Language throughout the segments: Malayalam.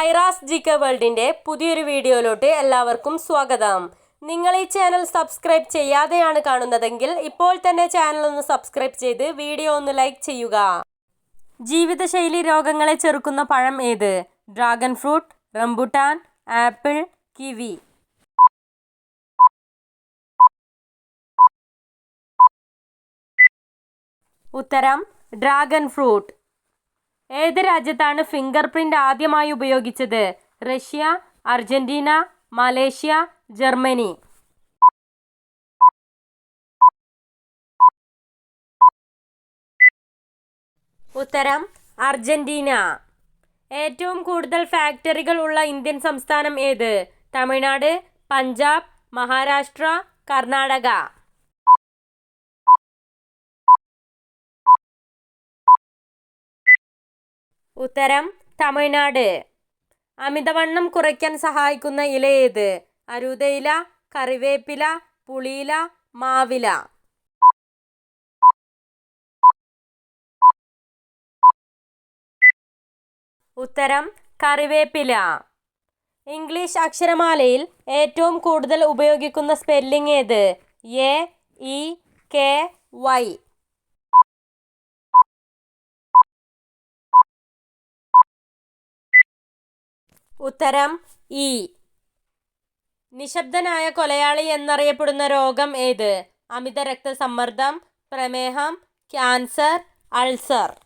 ഐറാസ് ജി കെ വേൾഡിന്റെ പുതിയൊരു വീഡിയോയിലോട്ട് എല്ലാവർക്കും സ്വാഗതം. നിങ്ങൾ ഈ ചാനൽ സബ്സ്ക്രൈബ് ചെയ്യാതെയാണ് കാണുന്നതെങ്കിൽ ഇപ്പോൾ തന്നെ ചാനൽ ഒന്ന് സബ്സ്ക്രൈബ് ചെയ്ത് വീഡിയോ ഒന്ന് ലൈക്ക് ചെയ്യുക. ജീവിതശൈലി രോഗങ്ങളെ ചെറുക്കുന്ന പഴം ഏത്? Dragon fruit rambutan apple kiwi. ഉത്തരം ഡ്രാഗൺ ഫ്രൂട്ട്. ഏത് രാജ്യത്താണ് ഫിംഗർ പ്രിന്റ് ആദ്യമായി ഉപയോഗിച്ചത്? Russia Argentina Malaysia Germany. ഉത്തരം അർജന്റീന. ഏറ്റവും കൂടുതൽ ഫാക്ടറികൾ ഉള്ള ഇന്ത്യൻ സംസ്ഥാനം ഏത്? തമിഴ്നാട് പഞ്ചാബ് മഹാരാഷ്ട്ര കർണാടക. ഉത്തരം തമിഴ്നാട്. അമിതവണ്ണം കുറയ്ക്കാൻ സഹായിക്കുന്ന ഇല ഏത്? അരുതയില കറിവേപ്പില പുളിയില മാവില. ഉത്തരം കറിവേപ്പില. ഇംഗ്ലീഷ് അക്ഷരമാലയിൽ ഏറ്റവും കൂടുതൽ ഉപയോഗിക്കുന്ന സ്പെല്ലിംഗ് ഏത്? A E K Y. ഉത്തരം ഇ. നിശബ്ദനായ കൊലയാളി എന്നറിയപ്പെടുന്ന രോഗം ഏത്? അമിത രക്തസമ്മർദ്ദം പ്രമേഹം ക്യാൻസർ അൾസർ.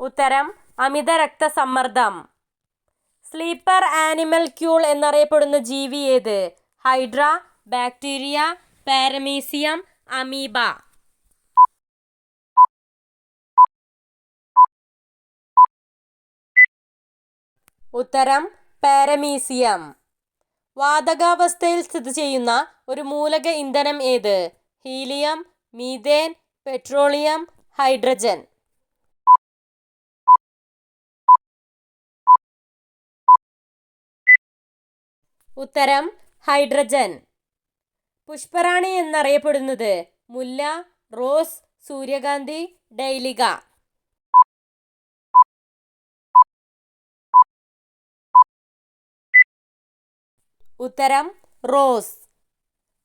ഉത്തരം അമിത രക്തസമ്മർദ്ദം. സ്ലീപ്പർ ആനിമൽ ക്യൂൾ എന്നറിയപ്പെടുന്ന ജീവി ഏത്? Hydra bacteria paramecium amoeba. ഉത്തരം പാരമീസിയം. വാതകാവസ്ഥയിൽ സ്ഥിതി ചെയ്യുന്ന ഒരു മൂലക ഇന്ധനം ഏത്? Helium methane petroleum hydrogen. ഉത്തരം ഹൈഡ്രജൻ. പുഷ്പറാണി എന്നറിയപ്പെടുന്നത് മുല്ല റോസ് സൂര്യകാന്തി ഡൈലിക. ഉത്തരം റോസ്.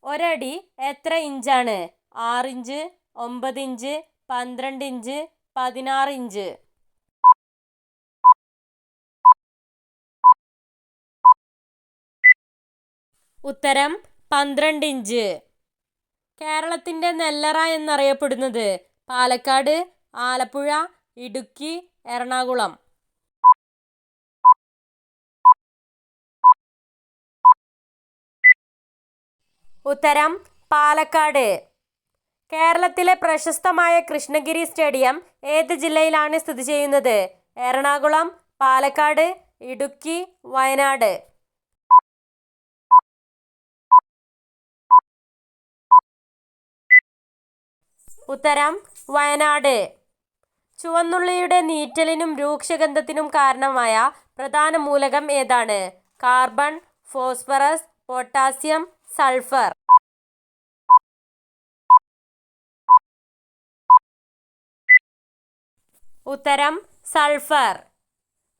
ഒരടി എത്ര ഇഞ്ചാണ്? ആറിഞ്ച് ഒമ്പത് ഇഞ്ച് പന്ത്രണ്ട് ഇഞ്ച് പതിനാറ് ഇഞ്ച്. ഉത്തരം പന്ത്രണ്ട് ഇഞ്ച്. കേരളത്തിന്റെ നെല്ലറ എന്നറിയപ്പെടുന്നത് പാലക്കാട് ആലപ്പുഴ ഇടുക്കി എറണാകുളം. ഉത്തരം പാലക്കാട്. കേരളത്തിലെ പ്രശസ്തമായ കൃഷ്ണഗിരി സ്റ്റേഡിയം ഏത് ജില്ലയിലാണ് സ്ഥിതി ചെയ്യുന്നത്? എറണാകുളം പാലക്കാട് ഇടുക്കി വയനാട്. ഉത്തരം വയനാട്. ചുവന്നുള്ളിയുടെ നീറ്റലിനും രൂക്ഷഗന്ധത്തിനും കാരണമായ പ്രധാന മൂലകം ഏതാണ്? Carbon phosphorus potassium sulphur. ഉത്തരം സൾഫർ.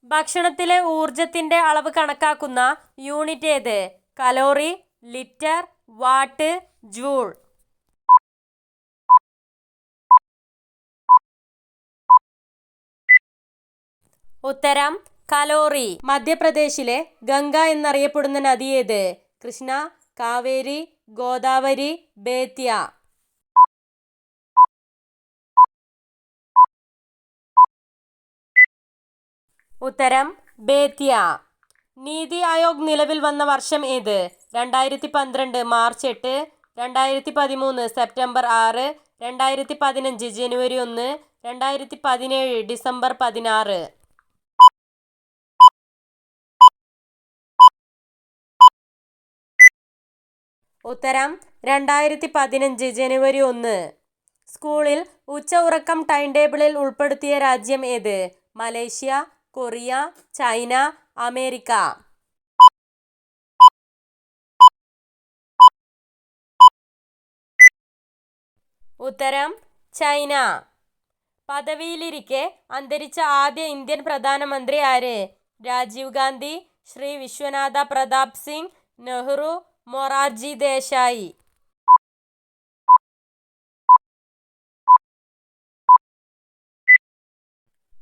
ഭക്ഷണത്തിലെ ഊർജത്തിന്റെ അളവ് കണക്കാക്കുന്ന യൂണിറ്റ് ഏത്? Calorie litre watt joule. ഉത്തരം കലോറി. മധ്യപ്രദേശിലെ ഗംഗ എന്നറിയപ്പെടുന്ന നദി ഏത്? കൃഷ്ണ കാവേരി ഗോദാവരി ബേത്യ ഉത്തരം ബേത്യ നീതി ആയോഗ് നിലവിൽ വന്ന വർഷം ഏത്? രണ്ടായിരത്തി പന്ത്രണ്ട് മാർച്ച് എട്ട് രണ്ടായിരത്തി പതിമൂന്ന് സെപ്റ്റംബർ ആറ് രണ്ടായിരത്തി പതിനഞ്ച് ജനുവരി ഒന്ന് രണ്ടായിരത്തി പതിനേഴ് ഡിസംബർ പതിനാറ്. ഉത്തരം രണ്ടായിരത്തി പതിനഞ്ച് ജനുവരി ഒന്ന്. സ്കൂളിൽ ഉച്ച ഉറക്കം ടൈം ടേബിളിൽ ഉൾപ്പെടുത്തിയ രാജ്യം ഏത്? Malaysia Korea China America. ഉത്തരം ചൈന. പദവിയിലിരിക്കെ അന്തരിച്ച ആദ്യ ഇന്ത്യൻ പ്രധാനമന്ത്രി ആര്? രാജീവ് ഗാന്ധി ശ്രീ വിശ്വനാഥ പ്രതാപ് സിംഗ് നെഹ്റു മൊറാർജി ദേശായി.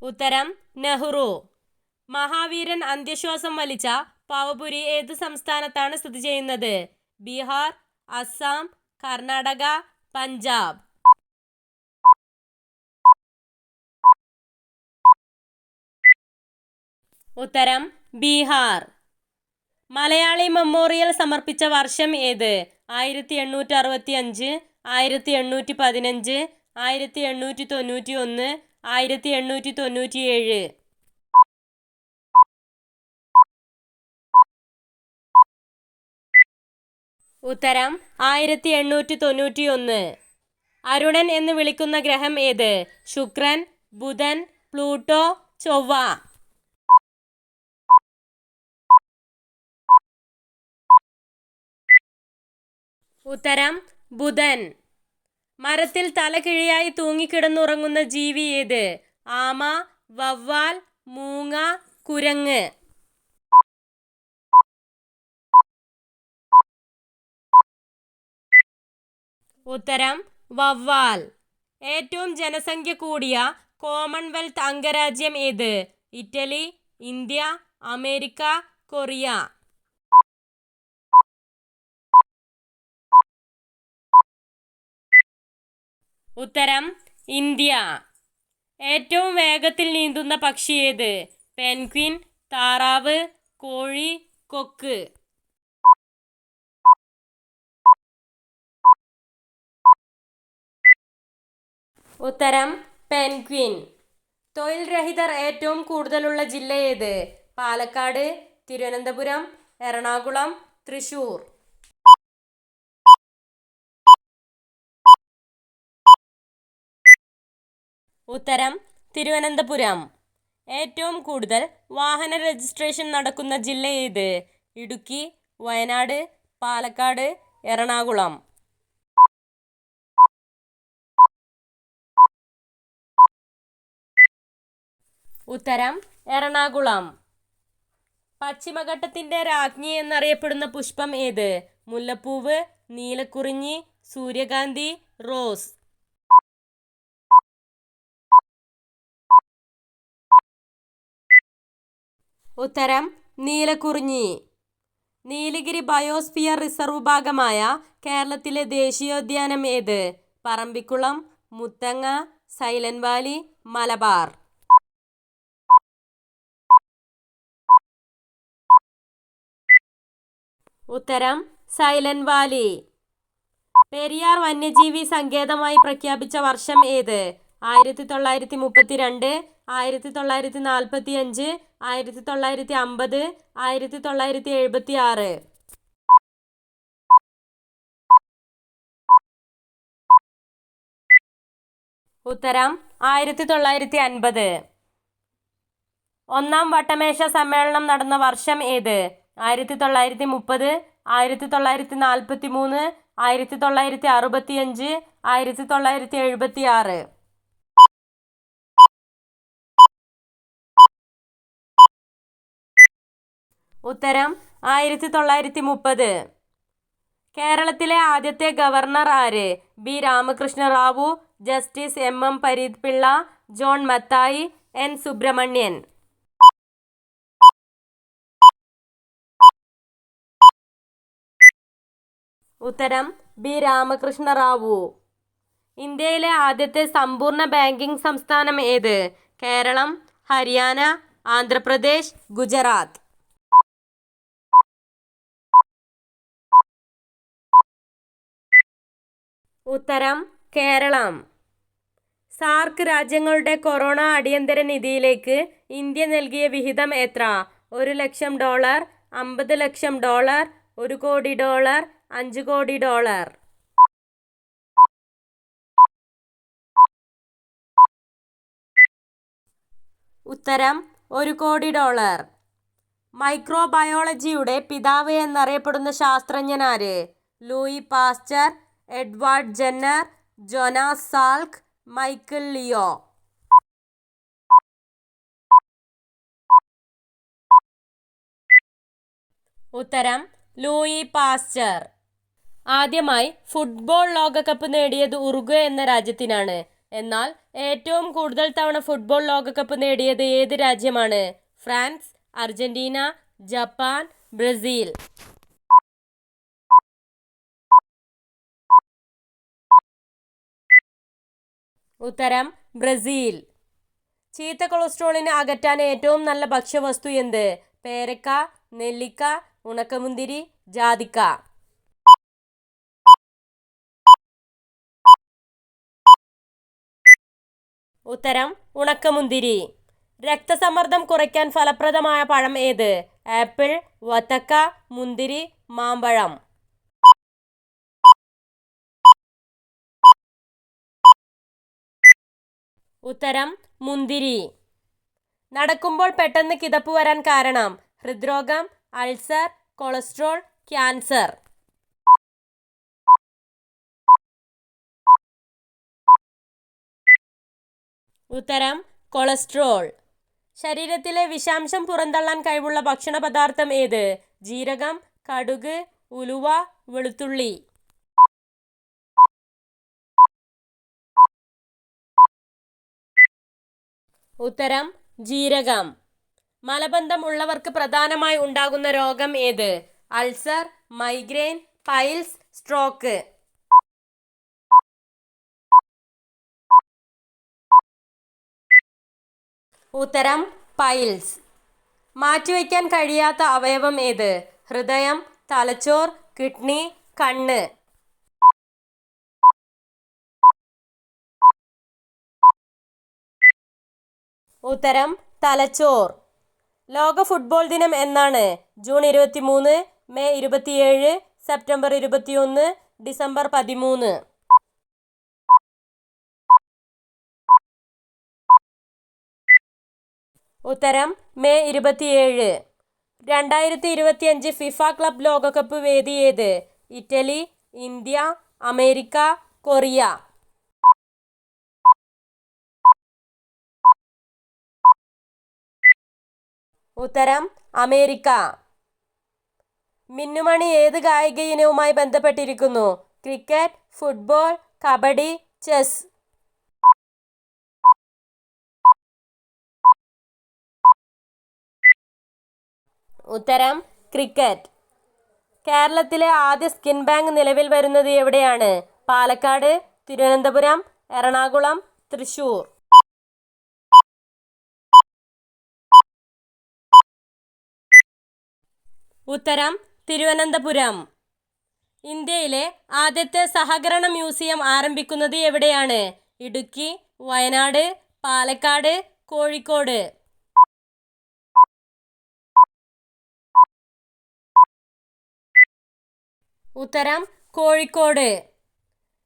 ഉത്തരം നെഹ്റു. മഹാവീരൻ അന്ത്യശ്വാസം വലിച്ച പാവപുരി ഏത് സംസ്ഥാനത്താണ് സ്ഥിതി ചെയ്യുന്നത്? ബീഹാർ അസം കർണാടക പഞ്ചാബ്. ഉത്തരം ബീഹാർ. മലയാളി മെമ്മോറിയൽ സമർപ്പിച്ച വർഷം ഏത്? ആയിരത്തി എണ്ണൂറ്റി അറുപത്തി അഞ്ച് ആയിരത്തി എണ്ണൂറ്റി പതിനഞ്ച് ആയിരത്തി എണ്ണൂറ്റി തൊണ്ണൂറ്റി ഒന്ന് ആയിരത്തി എണ്ണൂറ്റി തൊണ്ണൂറ്റി ഏഴ് ഉത്തരം ആയിരത്തി എണ്ണൂറ്റി തൊണ്ണൂറ്റി ഒന്ന് അരുണൻ എന്ന് വിളിക്കുന്ന ഗ്രഹം ഏത്? ശുക്രൻ ബുധൻ പ്ലൂട്ടോ ചൊവ്വ. ഉത്തരം ബുധൻ. മരത്തിൽ തലകിഴിയായി തൂങ്ങിക്കിടന്നുറങ്ങുന്ന ജീവി ഏത്? ആമ വവ്വാൽ മൂങ്ങ കുരങ്ങ്. ഉത്തരം വവ്വാൽ. ഏറ്റവും ജനസംഖ്യ കൂടിയ കോമൺവെൽത്ത് അംഗരാജ്യം ഏത്? Italy India America Korea. ഉത്തരം ഇന്ത്യ. ഏറ്റവും വേഗത്തിൽ നീന്തുന്ന പക്ഷി ഏത്? പെൻക്വിൻ താറാവ് കോഴി കൊക്ക്. ഉത്തരം പെൻക്വിൻ തൊഴിൽ രഹിതർ ഏറ്റവും കൂടുതലുള്ള ജില്ല ഏത്? പാലക്കാട് തിരുവനന്തപുരം എറണാകുളം തൃശൂർ. ഉത്തരം തിരുവനന്തപുരം. ഏറ്റവും കൂടുതൽ വാഹന രജിസ്ട്രേഷൻ നടക്കുന്ന ജില്ല ഏത്? ഇടുക്കി വയനാട് പാലക്കാട് എറണാകുളം. ഉത്തരം എറണാകുളം. പശ്ചിമഘട്ടത്തിന്റെ രാജ്ഞി എന്നറിയപ്പെടുന്ന പുഷ്പം ഏത്? മുല്ലപ്പൂവ് നീലക്കുറിഞ്ഞി സൂര്യകാന്തി റോസ്. ഉത്തരം നീലക്കുറിഞ്ഞി. നീലഗിരി ബയോസ്ഫിയർ റിസർവ് ഭാഗമായ കേരളത്തിലെ ദേശീയോദ്യാനം ഏത്? Parambikulam Muthanga silent valley Malabar. ഉത്തരം സൈലന്റ് വാലി പെരിയാർ വന്യജീവി സങ്കേതമായി പ്രഖ്യാപിച്ച വർഷം ഏത്? ആയിരത്തി തൊള്ളായിരത്തി മുപ്പത്തി രണ്ട് ആയിരത്തി തൊള്ളായിരത്തി നാൽപ്പത്തി അഞ്ച് ആയിരത്തി തൊള്ളായിരത്തി അമ്പത് ആയിരത്തി തൊള്ളായിരത്തി എഴുപത്തി ആറ് ഉത്തരം ആയിരത്തി തൊള്ളായിരത്തി അൻപത് ഒന്നാം വട്ടമേശ സമ്മേളനം നടന്ന വർഷം ഏത്? ആയിരത്തി തൊള്ളായിരത്തി മുപ്പത് ആയിരത്തി തൊള്ളായിരത്തി നാൽപ്പത്തി മൂന്ന് ആയിരത്തി തൊള്ളായിരത്തി അറുപത്തി അഞ്ച് ആയിരത്തി തൊള്ളായിരത്തി എഴുപത്തി ആറ് ഉത്തരം ആയിരത്തി തൊള്ളായിരത്തി മുപ്പത് കേരളത്തിലെ ആദ്യത്തെ ഗവർണർ ആര്? B. Ramakrishna Rao justice M. M. Pareeth Pillai John Mathai N. Subrahmanyan. ഉത്തരം ബി. രാമകൃഷ്ണ റാവു ഇന്ത്യയിലെ ആദ്യത്തെ സമ്പൂർണ ബാങ്കിംഗ് സംസ്ഥാനം ഏത്? കേരളം ഹരിയാന ആന്ധ്രാപ്രദേശ് ഗുജറാത്ത്. ഉത്തരം കേരളം. സാർക്ക് രാജ്യങ്ങളുടെ കൊറോണ അടിയന്തര നിധിയിലേക്ക് ഇന്ത്യ നൽകിയ വിഹിതം എത്ര? ഒരു ലക്ഷം ഡോളർ അമ്പത് ലക്ഷം ഡോളർ ഒരു കോടി ഡോളർ അഞ്ച് കോടി ഡോളർ. ഉത്തരം ഒരു കോടി ഡോളർ. മൈക്രോബയോളജിയുടെ പിതാവ് എന്നറിയപ്പെടുന്ന ശാസ്ത്രജ്ഞനാര്? Louis Pasteur Edward Jenner Jonas Salk Michael Leo. ഉത്തരം ലൂയി പാസ്റ്റർ. ആദ്യമായി ഫുട്ബോൾ ലോകകപ്പ് നേടിയത് ഉറുഗ്വേ എന്ന രാജ്യത്തിനാണ്. എന്നാൽ ഏറ്റവും കൂടുതൽ തവണ ഫുട്ബോൾ ലോകകപ്പ് നേടിയത് ഏത് രാജ്യമാണ്? France Argentina Japan Brazil. ഉത്തരം ബ്രസീൽ. ചീത്ത കൊളസ്ട്രോളിനെ അകറ്റാൻ ഏറ്റവും നല്ല ഭക്ഷ്യവസ്തു എന്ത്? പേരക്ക നെല്ലിക്ക ഉണക്കമുന്തിരി ജാതിക്ക. ഉത്തരം ഉണക്കമുന്തിരി. രക്തസമ്മർദ്ദം കുറയ്ക്കാൻ ഫലപ്രദമായ പഴം ഏത്? ആപ്പിൾ വത്തക്ക മുന്തിരി മാമ്പഴം. ഉത്തരം മുന്തിരി. നടക്കുമ്പോൾ പെട്ടെന്ന് കിതപ്പ് വരാൻ കാരണം ഹൃദ്രോഗം അൾസർ കൊളസ്ട്രോൾ ക്യാൻസർ. ഉത്തരം കൊളസ്ട്രോൾ. ശരീരത്തിലെ വിഷാംശം പുറന്തള്ളാൻ കഴിവുള്ള ഭക്ഷണ പദാർത്ഥം ഏത്? ജീരകം കടുക് ഉലുവ വെളുത്തുള്ളി. ഉത്തരം ജീരകം. മലബന്ധമുള്ളവർക്ക് പ്രധാനമായി ഉണ്ടാകുന്ന രോഗം ഏത്? Ulcer migraine piles stroke. ഉത്തരം പൈൽസ്. മാറ്റിവെക്കാൻ കഴിയാത്ത അവയവം ഏത്? ഹൃദയം തലച്ചോർ കിഡ്നി കണ്ണ്. ഉത്തരം തലച്ചോർ. ലോക ഫുട്ബോൾ ദിനം എന്നാണ്. ജൂൺ ഇരുപത്തി മൂന്ന് മെയ് ഇരുപത്തിയേഴ് സെപ്റ്റംബർ ഇരുപത്തിയൊന്ന് ഡിസംബർ പതിമൂന്ന്. ഉത്തരം മെയ് ഇരുപത്തിയേഴ്. രണ്ടായിരത്തി ഇരുപത്തിയഞ്ച് ഫിഫ ക്ലബ് ലോകകപ്പ് വേദിയേത് ഇറ്റലി ഇന്ത്യ അമേരിക്ക കൊറിയ. ഉത്തരം അമേരിക്ക. മിന്നുമണി ഏത് കായിക ഇനവുമായി ബന്ധപ്പെട്ടിരിക്കുന്നു? Cricket football kabaddi chess. ഉത്തരം ക്രിക്കറ്റ്. കേരളത്തിലെ ആദ്യ സ്കിൻ ബാങ്ക് നിലവിൽ വരുന്നത് എവിടെയാണ്? പാലക്കാട് തിരുവനന്തപുരം എറണാകുളം തൃശൂർ. ഉത്തരം തിരുവനന്തപുരം. ഇന്ത്യയിലെ ആദ്യത്തെ സഹകരണ മ്യൂസിയം ആരംഭിക്കുന്നത് എവിടെയാണ്? ഇടുക്കി വയനാട് പാലക്കാട് കോഴിക്കോട്. ഉത്തരം കോഴിക്കോട്.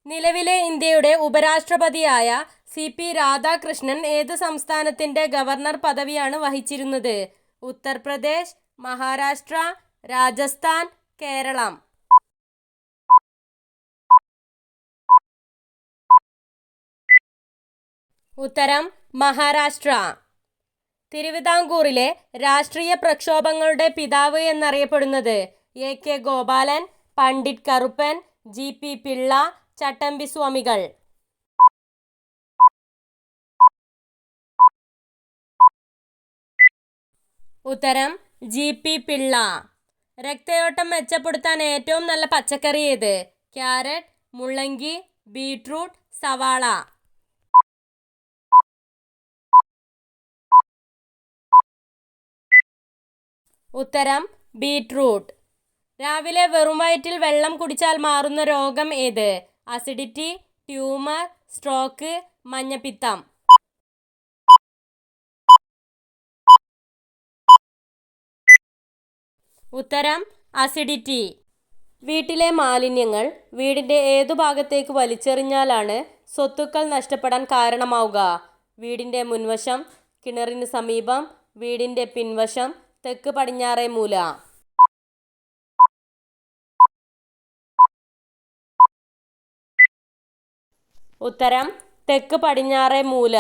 നിലവിലെ ഇന്ത്യയുടെ ഉപരാഷ്ട്രപതിയായ സി പി രാധാകൃഷ്ണൻ ഏത് സംസ്ഥാനത്തിന്റെ ഗവർണർ പദവിയാണ് വഹിച്ചിരുന്നത്? ഉത്തർപ്രദേശ് മഹാരാഷ്ട്ര രാജസ്ഥാൻ കേരളം. ഉത്തരം മഹാരാഷ്ട്ര. തിരുവിതാംകൂറിലെ രാഷ്ട്രീയ പ്രക്ഷോഭങ്ങളുടെ പിതാവ് എന്നറിയപ്പെടുന്നത് A K Gopalan Pandit Karuppan G P Pillai Chattampi Swamikal. ഉത്തരം ജി പി പിള്ള. രക്തയോട്ടം മെച്ചപ്പെടുത്താൻ ഏറ്റവും നല്ല പച്ചക്കറി ഏത്? ക്യാരറ്റ് മുള്ളങ്കി ബീട്രൂട്ട് സവാള. ഉത്തരം ബീട്രൂട്ട്. രാവിലെ വെറും വയറ്റിൽ വെള്ളം കുടിച്ചാൽ മാറുന്ന രോഗം ഏത്? അസിഡിറ്റി ട്യൂമർ സ്ട്രോക്ക് മഞ്ഞപ്പിത്തം. ഉത്തരം അസിഡിറ്റി വീട്ടിലെ മാലിന്യങ്ങൾ വീടിന്റെ ഏതു ഭാഗത്തേക്ക് വലിച്ചെറിഞ്ഞാലാണ് സ്വത്തുക്കൾ നഷ്ടപ്പെടാൻ കാരണമാവുക. വീടിന്റെ മുൻവശം കിണറിന് സമീപം വീടിന്റെ പിൻവശം തെക്ക് പടിഞ്ഞാറേ മൂല. ഉത്തരം തെക്ക് പടിഞ്ഞാറേ മൂല.